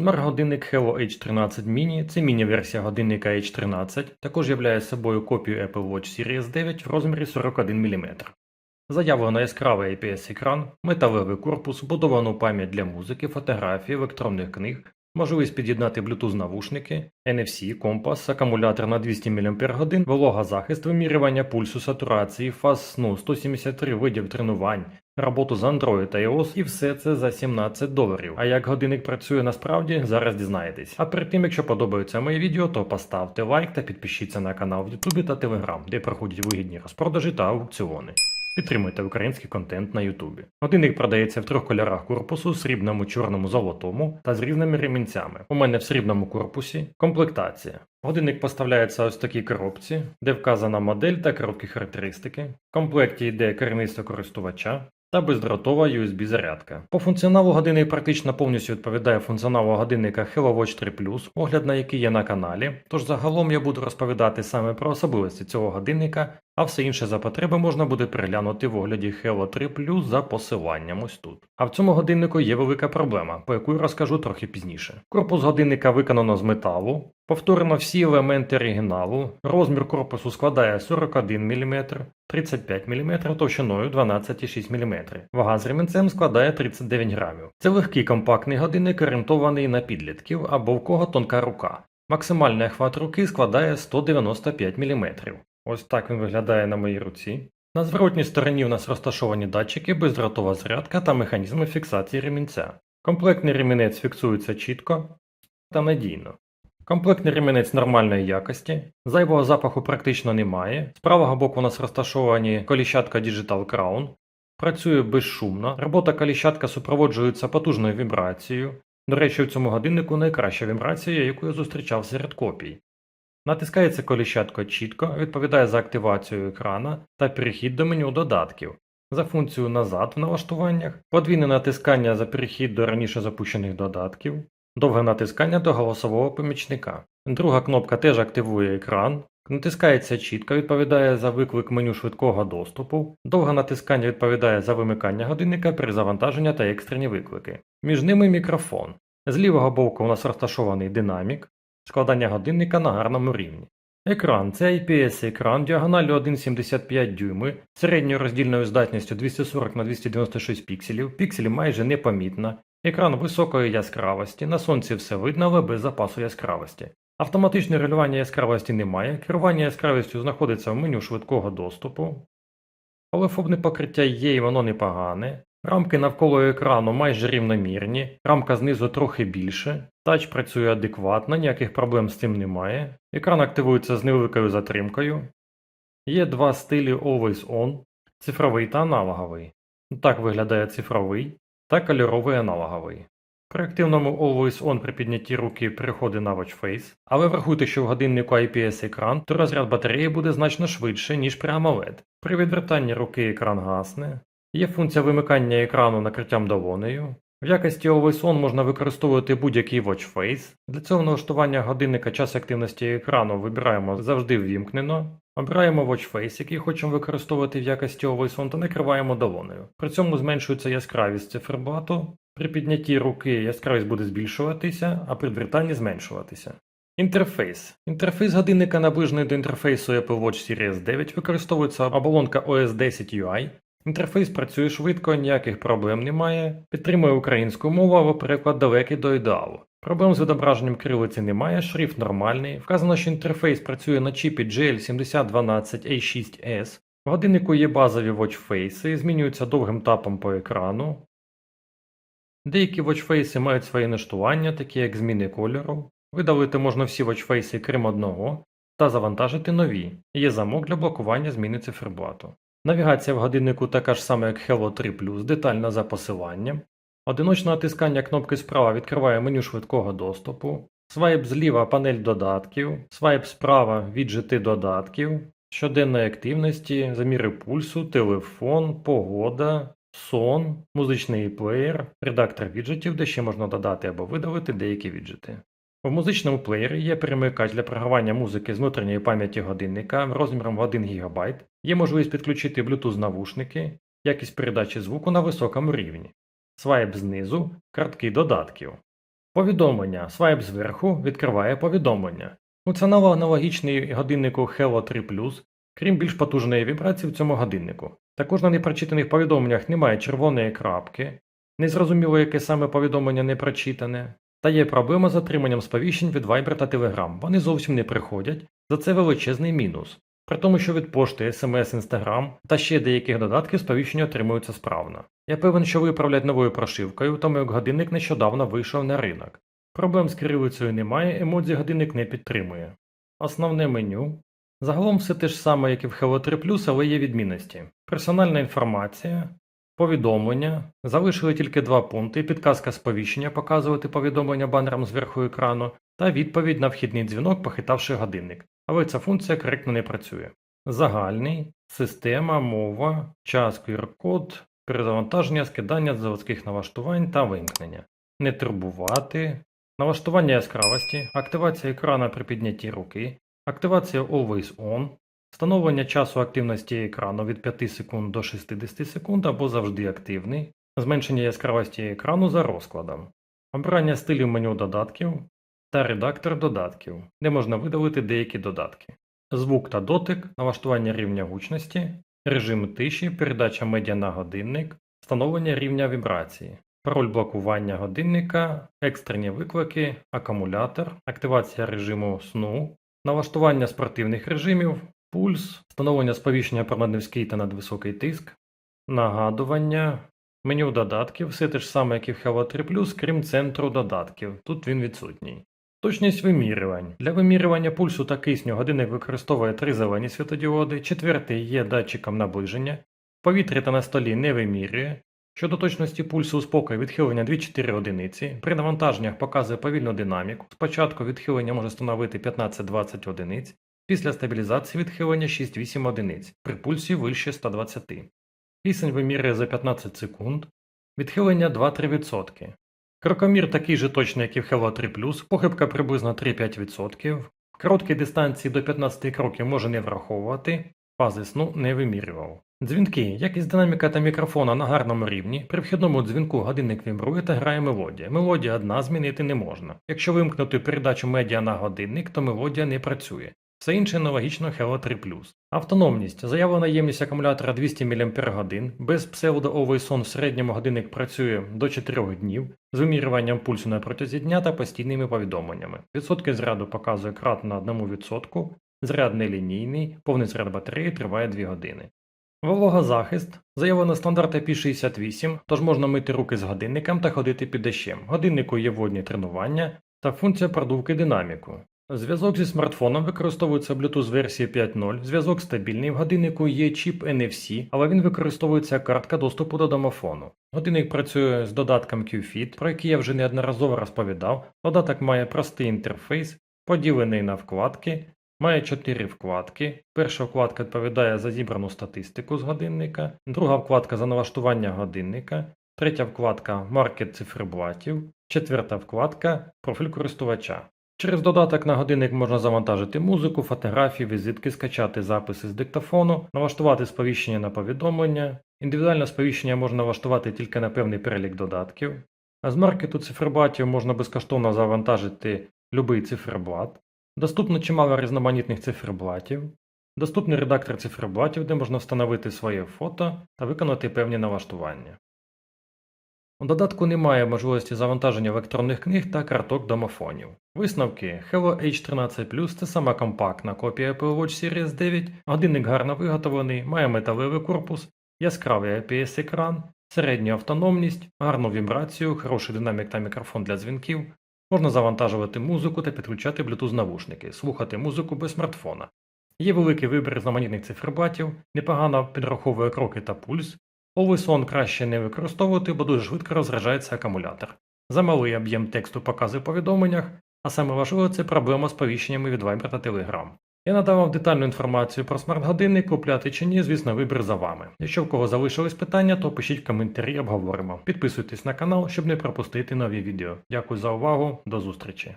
Смарт-годинник Hello H13 Mini це міні-версія годинника H13, також являє собою копію Apple Watch Series 9 в розмірі 41 мм. Заявлено яскравий IPS-екран, металевий корпус, вбудовану пам'ять для музики, фотографії, електронних книг, можливість під'єднати Bluetooth навушники, NFC, компас, акумулятор на 200 мАч, вологозахист, вимірювання пульсу, сатурації, фаз сну, 173 видів тренувань, роботу з Android та iOS і все це за 17 доларів. А як годинник працює насправді, зараз дізнаєтесь. А перед тим, якщо подобаються мої відео, то поставте лайк та підпишіться на канал в YouTube та Telegram, де проходять вигідні розпродажі та аукціони. Підтримуйте український контент на Ютубі. Годинник продається в трьох кольорах корпусу: срібному, чорному, золотому та з різними ремінцями. У мене в срібному корпусі комплектація. Годинник поставляється ось в такій коробці, де вказана модель та короткі характеристики. В комплекті йде керівництво користувача. Та бездротова USB зарядка. По функціоналу годинник практично повністю відповідає функціоналу годинника Hello Watch 3 Plus, огляд на який є на каналі. Тож загалом я буду розповідати саме про особливості цього годинника, а все інше за потреби можна буде переглянути в огляді Hello 3 Plus за посиланням ось тут. А в цьому годиннику є велика проблема, по яку розкажу трохи пізніше. Корпус годинника виконано з металу, повторено всі елементи оригіналу, розмір корпусу складає 41 мм, 35 мм товщиною 12,6 мм. Вага з ремінцем складає 39 грамів. Це легкий компактний годинник, орієнтований на підлітків або в кого тонка рука. Максимальний охват руки складає 195 мм. Ось так він виглядає на моїй руці. На зворотній стороні у нас розташовані датчики, бездротова зарядка та механізми фіксації ремінця. Комплектний ремінець фіксується чітко та надійно. Комплектний ремінець нормальної якості, зайвого запаху практично немає. З правого боку у нас розташовані коліщатка Digital Crown, працює безшумно, робота коліщатка супроводжується потужною вібрацією. До речі, в цьому годиннику найкраща вібрація, яку я зустрічав серед копій. Натискається коліщатко чітко, відповідає за активацію екрана та перехід до меню додатків. За функцію назад в налаштуваннях, подвійне натискання за перехід до раніше запущених додатків, довге натискання до голосового помічника. Друга кнопка теж активує екран, натискається чітко, відповідає за виклик меню швидкого доступу, довге натискання відповідає за вимикання годинника, перезавантаження та екстрені виклики. Між ними мікрофон. З лівого боку у нас розташований динамік, складання годинника на гарному рівні. Екран це IPS-екран діагоналю 1,75 дюйми, середньою роздільною здатністю 240 на 296 пікселів, пікселі майже непомітно, екран високої яскравості, на сонці все видно, але без запасу яскравості. Автоматичне регулювання яскравості немає, керування яскравістю знаходиться в меню швидкого доступу. Олефобне покриття є і воно непогане. Рамки навколо екрану майже рівномірні, рамка знизу трохи більше, тач працює адекватно, ніяких проблем з цим немає. Екран активується з невеликою затримкою. Є два стилі Always On, цифровий та аналоговий. Так виглядає цифровий та кольоровий аналоговий. При активному Always On при піднятті руки переходить на Watch Face, але врахуйте, що в годиннику IPS екран, то розряд батареї буде значно швидше, ніж при AMOLED. При відвертанні руки екран гасне. Є функція вимикання екрану накриттям долонею. В якості Always On можна використовувати будь-який Watch Face. Для цього налаштування годинника час активності екрану вибираємо завжди ввімкнено. Обираємо Watch Face, який хочемо використовувати в якості Always On та накриваємо долонею. При цьому зменшується яскравість циферблату. При піднятті руки яскравість буде збільшуватися, а при відвертанні зменшуватися. Інтерфейс. Інтерфейс годинника наближений до інтерфейсу Apple Watch Series 9 використовується оболонка OS 10 UI. Інтерфейс працює швидко, ніяких проблем немає, підтримує українську мову, але переклад далекий до ідеалу. Проблем з відображенням кирилиці немає, шрифт нормальний. Вказано, що інтерфейс працює на чіпі GL7012A6S. В годиннику є базові watchface, змінюються довгим тапом по екрану. Деякі watchface мають свої налаштування, такі як зміни кольору. Видалити можна всі watchface, крім одного, та завантажити нові. Є замок для блокування зміни циферблату. Навігація в годиннику така ж сама, як Hello 3 детальна за посиланням. Одиночне натискання кнопки справа відкриває меню швидкого доступу. Свайп зліва панель додатків, свайп справа віджити додатків, щоденної активності, заміри пульсу, телефон, погода, сон, музичний плеєр, редактор віджитів, де ще можна додати або видалити деякі віджити. В музичному плеєрі є перемикач для програвання музики з внутрішньої пам'яті годинника розміром в 1 ГБ, є можливість підключити Bluetooth навушники, якість передачі звуку на високому рівні, свайп знизу, картки додатків. Повідомлення. Свайп зверху відкриває повідомлення. Функціонал аналогічний годиннику Hello 3 крім більш потужної вібрації в цьому годиннику. Також на непрочитаних повідомленнях немає червоної крапки, незрозуміло, яке саме повідомлення не прочитане, та є проблема з отриманням сповіщень від Viber та Telegram. Вони зовсім не приходять, за це величезний мінус. При тому, що від пошти, SMS, Instagram та ще деяких додатків сповіщення отримуються справно. Я певен, що виправлять новою прошивкою, тому як годинник нещодавно вийшов на ринок. Проблем з кирилицею немає, емодзі годинник не підтримує. Основне меню. Загалом все те ж саме, як і в Hello 3 але є відмінності. Персональна інформація, повідомлення. Залишили тільки два пункти: підказка сповіщення показувати повідомлення банером зверху екрану та відповідь на вхідний дзвінок, похитавши годинник. Але ця функція коректно не працює. Загальний, система, мова, час QR-код, перезавантаження, скидання заводських налаштувань та вимкнення. Не турбувати, налаштування яскравості, активація екрана при піднятті руки, активація Always On, встановлення часу активності екрану від 5 секунд до 60 секунд або завжди активний, зменшення яскравості екрану за розкладом, обрання стилів меню додатків та редактор додатків, де можна видалити деякі додатки. Звук та дотик, налаштування рівня гучності, режим тиші, передача медіа на годинник, встановлення рівня вібрації, пароль блокування годинника, екстрені виклики, акумулятор, активація режиму сну, налаштування спортивних режимів, пульс, встановлення сповіщення про наднизький та надвисокий тиск, нагадування, меню додатків, все те ж саме, як і в Hello 3 крім центру додатків, тут він відсутній. Точність вимірювань. Для вимірювання пульсу та кисню годинник використовує три зелені світодіоди, четвертий є датчиком наближення, повітря та на столі не вимірює. Щодо точності пульсу у спокій відхилення 2-4 одиниці, при навантаженнях показує повільну динаміку, спочатку відхилення може становити 15-20 одиниць, після стабілізації відхилення 6-8 одиниць, при пульсі вище 120. Кисень вимірює за 15 секунд, відхилення 2-3%. Крокомір такий же точний, як і в Hello 3 похибка приблизно 3-5%. Короткі дистанції до 15 кроків може не враховувати, фази сну не вимірював. Дзвінки, якість динаміка та мікрофона на гарному рівні. При вхідному дзвінку годинник вібрує та грає мелодія. Мелодія одна змінити не можна. Якщо вимкнути передачу медіа на годинник, то мелодія не працює. Все інше аналогічно Hello 3 Автономність. Заявлена ємність акумулятора 200 мАч. Без псевдо Always On в середньому годинник працює до 4 днів з вимірюванням пульсу на протязі дня та постійними повідомленнями. Відсотки зряду показує кратно на 1%, зряд нелінійний, повний зряд батареї триває 2 години. Вологозахист. Заявлено стандарт IP68, тож можна мити руки з годинником та ходити під дощем. Годиннику є водні тренування та функція продувки динаміку. Зв'язок зі смартфоном використовується Bluetooth версії 5.0, зв'язок стабільний, в годиннику є чіп NFC, але він використовується як картка доступу до домофону. Годинник працює з додатком QFIT, про який я вже неодноразово розповідав. Додаток має простий інтерфейс, поділений на вкладки, має 4 вкладки. Перша вкладка відповідає за зібрану статистику з годинника, друга вкладка за налаштування годинника, третя вкладка маркет циферблатів, четверта вкладка профіль користувача. Через додаток на годинник можна завантажити музику, фотографії, візитки, скачати записи з диктофону, налаштувати сповіщення на повідомлення. Індивідуальне сповіщення можна налаштувати тільки на певний перелік додатків. А з маркету циферблатів можна безкоштовно завантажити будь-який циферблат. Доступно чимало різноманітних циферблатів. Доступний редактор циферблатів, де можна встановити своє фото та виконати певні налаштування. У додатку немає можливості завантаження електронних книг та карток домофонів. Висновки Hello H13 це сама компактна копія Apple Watch Series 9, годинник гарно виготовлений, має металевий корпус, яскравий IPS-екран, середню автономність, гарну вібрацію, хороший динамік та мікрофон для дзвінків. Можна завантажувати музику та підключати Bluetooth навушники, слухати музику без смартфона. Є великий вибір різноманітних циферблатів, непогано підраховує кроки та пульс, On краще не використовувати, бо дуже швидко розряджається акумулятор. Замалий об'єм тексту показує в повідомленнях, а саме важливо це проблема з повіщеннями від Viber та Telegram. Я надав вам детальну інформацію про смарт-годинник, купляти чи ні, звісно, вибір за вами. Якщо в кого залишились питання, то пишіть в коментарі, обговоримо. Підписуйтесь на канал, щоб не пропустити нові відео. Дякую за увагу, до зустрічі!